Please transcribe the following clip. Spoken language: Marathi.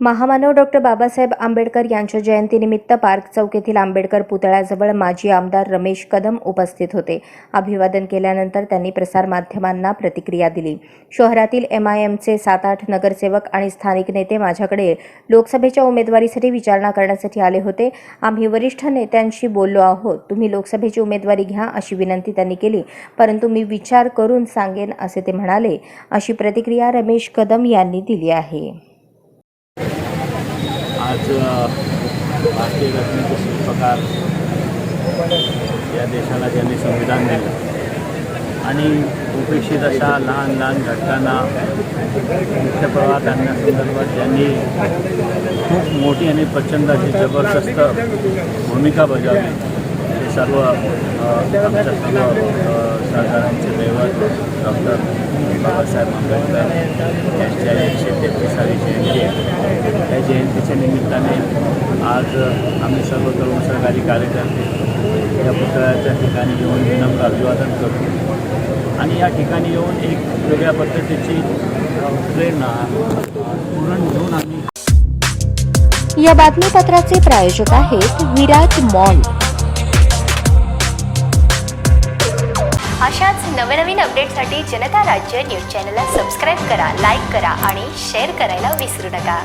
महामानव डॉक्टर बाबासाहेब आंबेडकर यांच्या जयंतीनिमित्त पार्क चौक येथील आंबेडकर पुतळ्याजवळ माजी आमदार रमेश कदम उपस्थित होते. अभिवादन केल्यानंतर त्यांनी प्रसारमाध्यमांना प्रतिक्रिया दिली. शहरातील एम आय एमचे सात आठ नगरसेवक आणि स्थानिक नेते माझ्याकडे लोकसभेच्या उमेदवारीसाठी विचारणा करण्यासाठी आले होते. आम्ही वरिष्ठ नेत्यांशी बोललो आहोत. तुम्ही लोकसभेची उमेदवारी घ्या अशी विनंती त्यांनी केली. परंतु मी विचार करून सांगेन असे ते म्हणाले. अशी प्रतिक्रिया रमेश कदम यांनी दिली आहे. आज भारतीय घटनेचे शिल्पकार या देशाला ज्यांनी संविधान दिलं. आणि उपेक्षित अशा लहान लहान घटकांना मुख्य प्रवाहात आणण्यासंदर्भात ज्यांनी खूप मोठी आणि प्रचंड अशी जबरदस्त भूमिका बजावली. हे सर्व आमच्या सर्व अ, दैवत डॉक्टर बाबासाहेब आंबेडकर यांच्या एकशे तेहतीसावी जयंतीच्या निमित्ताने आज आम्ही सर्व तरुण सहकारी कार्यकर्ते या पुतळ्याच्या ठिकाणी येऊन विनम्र अभिवादन करतो. आणि या ठिकाणी येऊन एक वेगळ्या पद्धतीची प्रेरणा अ, पूर्ण घेऊन आम्ही या बातमीपत्राचे प्रायोजक आहेत विराट मॉल. अशाच नवनवीन अपडेटसाठी जनता राज्य न्यूज चॅनलला सबस्क्राईब करा लाईक करा आणि शेअर करायला विसरू नका.